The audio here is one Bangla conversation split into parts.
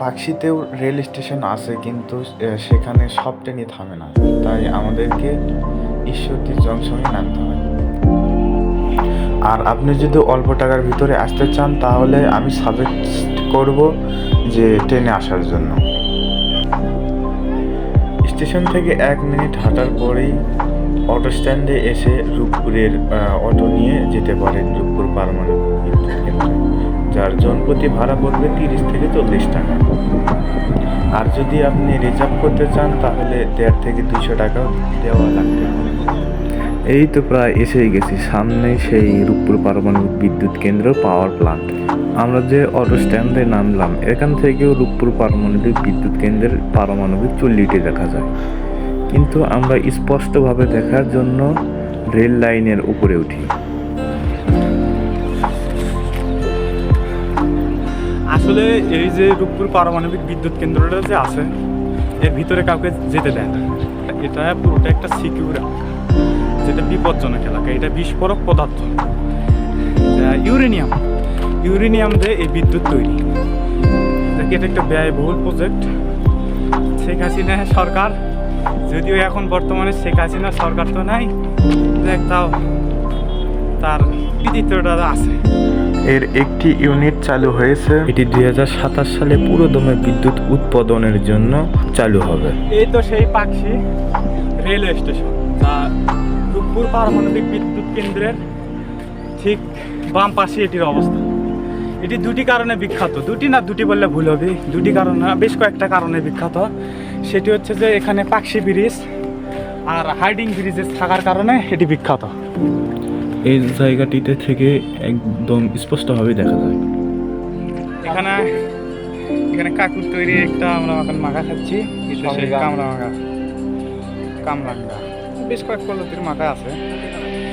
পাকশিতেও রেল স্টেশন আছে, কিন্তু সেখানে সব ট্রেনই থামে না। তাই আমাদেরকে ঈশ্বরদী জংশনে নামতে হয়। আর আপনি যদি অল্প টাকার ভিতরে আসতে চান, তাহলে আমি সাজেস্ট করব যে ট্রেনে আসার জন্য। স্টেশন থেকে এক মিনিট হাঁটার পরেই অটো স্ট্যান্ডে এসে রূপপুরের অটো নিয়ে যেতে পারেন। রূপপুর পারমাণবিক কেন্দ্রে। যার জনপ্রতি ভাড়া পড়বে তিরিশ থেকে চল্লিশ টাকা। আর যদি আপনি রিজার্ভ করতে চান, তাহলে দেড় থেকে দুশো টাকা দেওয়া লাগবে। এই তো প্রায় এসেই গেছি। সামনে সেই রূপপুর পারমাণবিক বিদ্যুৎ কেন্দ্র পাওয়ার প্লান্ট আমরা যে অটো স্ট্যান্ডে নামলাম, এখান থেকেও রূপপুর পারমাণবিক বিদ্যুৎ কেন্দ্রের পারমাণবিক চুল্লিটি দেখা যায়। কিন্তু আমরা স্পষ্টভাবে দেখার জন্য রেল লাইনের উপরে উঠি। আসলে এই যে রূপপুর পারমাণবিক বিদ্যুৎ কেন্দ্রটা যে আছে, এর ভিতরে কাউকে যেতে দেয় না। এটা পুরোটা একটা সিকিউর যেটা বিপজ্জনক এলাকা। এটা বিস্ফোরক পদার্থ। ইউরেনিয়াম। ইউরেনিয়াম দিয়ে এই বিদ্যুৎ তৈরি। এটা একটা ব্যয়বহুল প্রজেক্ট শেখ হাসিনা সরকার, যদিও এখন বর্তমানে শেখ হাসিনা সরকার তো নাই। দেখ তাও। তার কৃতিত্বটা আছে। এর একটি ইউনিট চালু হয়েছে। এটি দুই হাজার সাতাশ সালে পুরোদমে বিদ্যুৎ উৎপাদনের জন্য চালু হবে। এই তো সেই পাখি রেলওয়ে স্টেশন যা রূপপুর পারমাণবিক বিদ্যুৎ কেন্দ্রের ঠিক বাম পাশে এটির অবস্থান। এটি দুটি কারণে বিখ্যাত। দুটি না দুটি বললে ভুল হবে। দুটি কারণ না বেশ কয়েকটা কারণে বিখ্যাত। সেটি হচ্ছে যে এখানে পাকশি ব্রিজ আর হাইডিং ব্রিজের থাকার কারণে এটি বিখ্যাত। এই জায়গাটিতে থেকে একদম স্পষ্টভাবে দেখা যায়। এখানে এখানে কাকুর তৈরি একটা আমরা এখন মাখা খাচ্ছি কামরা মাখা কামরাঙ্গা বেশ কয়েক প্রজাতির মাখা আছে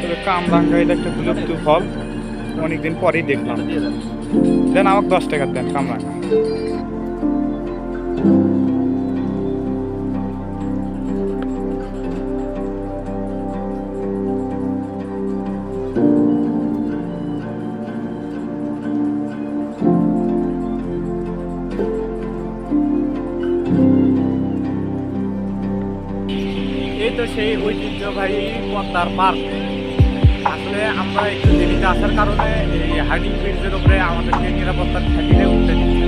তবে কামরাঙ্গা এটা একটা বিলুপ্ত ফল অনেকদিন পরেই দেখলাম। দেন আমাকে দশ টাকার দেন কামরাঙ্গা সেই ঐতিহ্যবাহী পদ্মার পার্ক আসলে আমরা একটু দেরিতে আসার কারণে এই হাইডিং ব্রিজের উপরে আমাদেরকে নিরাপত্তার খাতিরে উঠতে দিচ্ছে।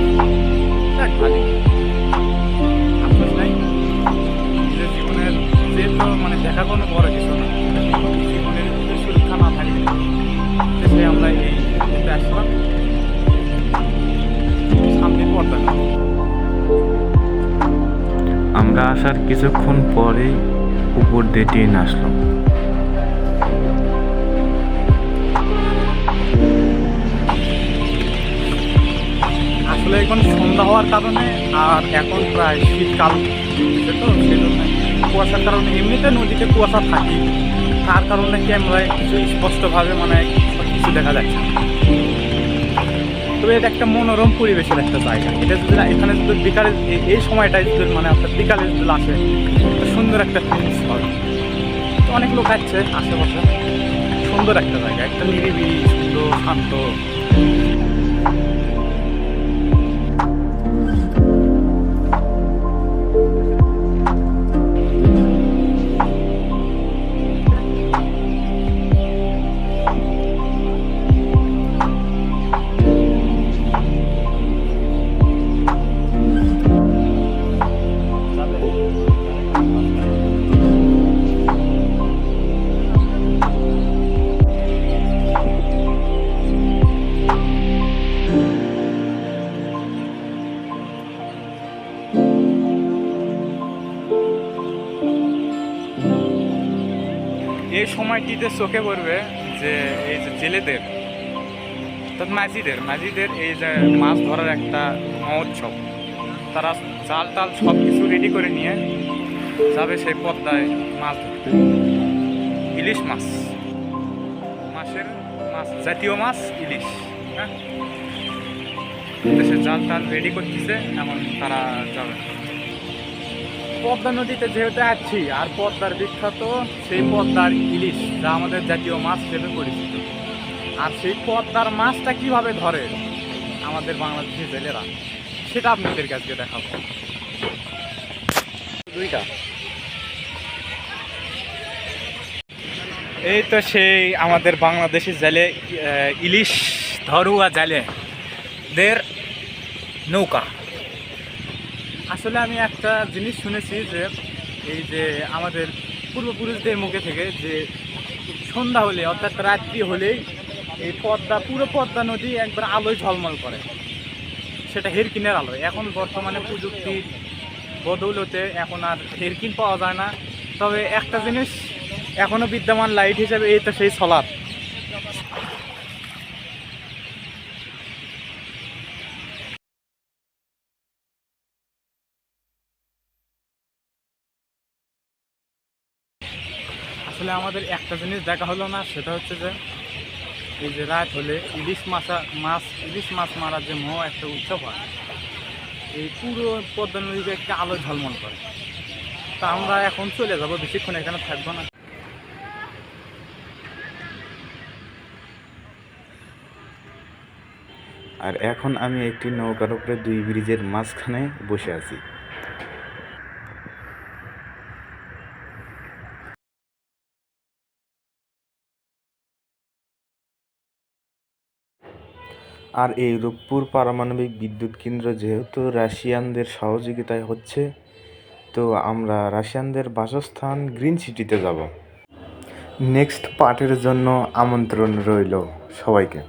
জীবনের যেহেতু মানে দেখা কোনো বড় কিছু না। জীবনের সুরক্ষা না থাকলে সে আমরা এই আসলাম। সামনে পর্দা। আমরা আসার কিছুক্ষণ পরেই উপর দিয়ে ট্রেন আসলো আসলে এখন সন্ধ্যা হওয়ার কারণে আর এখন প্রায় শীতকাল তো কুয়াশার কারণে এমনিতে নদীতে কুয়াশা থাকি তার কারণে ক্যামেরায় কিছু স্পষ্টভাবে মানে কিছু দেখা যাচ্ছে। তবে এটা একটা মনোরম পরিবেশের একটা জায়গা। এটা যদি এখানে যদি বিকালে এই- সময়টায় যদি মানে আপনার বিকালে যদি আসে সুন্দর একটা ফিলিংস হবে তো অনেক লোক আসছে আশেপাশে। সুন্দর একটা জায়গা, একটা নিরিবিলি, সুন্দর, শান্ত। এই সময়টিতে চোখে পড়বে যে এই যে জেলেদের, অর্থাৎ মাঝিদের মাঝিদের এই যে মাছ ধরার একটা মহোৎসব। তারা জাল টাল সব কিছু রেডি করে নিয়ে যাবে সেই পদ্মায় মাছ ধরতে। ইলিশ মাছ। মাছের মাছ, জাতীয় মাছ ইলিশ হ্যাঁ? দেশে জাল টাল রেডি করতেছে, এমন তারা যাবে। পদ্মা নদীতে যেহেতু আছি আর পদ্মার বিখ্যাত সেই পদ্মার ইলিশ যা আমাদের জাতীয় মাছ হিসেবে পরিচিত। আর সেই পদ্মার মাছটা কীভাবে ধরে আমাদের বাংলাদেশের জেলেরা সেটা আপনাদের কাছে দেখাবো। দুইটা। এই তো সেই আমাদের বাংলাদেশি জেলে ইলিশ ধরুয়া জেলে দের নৌকা। আসলে আমি একটা জিনিস শুনেছি যে, এই যে আমাদের পূর্বপুরুষদের মুখে থেকে যে সন্ধ্যা হলে, অর্থাৎ রাত্রি হলেই এই পদ্মা, পুরো পদ্মা নদী একবার আলোয় ঝলমল করে। সেটা হেরকিনের আলোয়। এখন বর্তমানে প্রযুক্তির বদৌলতে এখন আর হেরকিন পাওয়া যায় না। তবে একটা জিনিস এখনও বিদ্যমান লাইট হিসেবে এই তো সেই সোলার আসলে আমাদের একটা জিনিস দেখা হলো না, সেটা হচ্ছে যে এই যে রাত হলে ইলিশ মাছা, মাছ, ইলিশ মাছ মারার যে মোহ একটা উৎসব হয়, এই পুরো পদ্মা নদীতে একটা আলো ঝলমল করে। তা আমরা এখন চলে যাব, বেশিক্ষণ এখানে থাকব না। আর এখন আমি একটি নৌকার উপরে দুই ব্রিজের মাঝখানে বসে আছি। আর এই রূপপুর পারমাণবিক বিদ্যুৎ কেন্দ্র যেহেতু রাশিয়ানদের সহযোগিতায় হচ্ছে, তো আমরা রাশিয়ানদের বাসস্থান গ্রিন সিটিতে যাব। নেক্সট পার্টের জন্য আমন্ত্রণ রইল সবাইকে।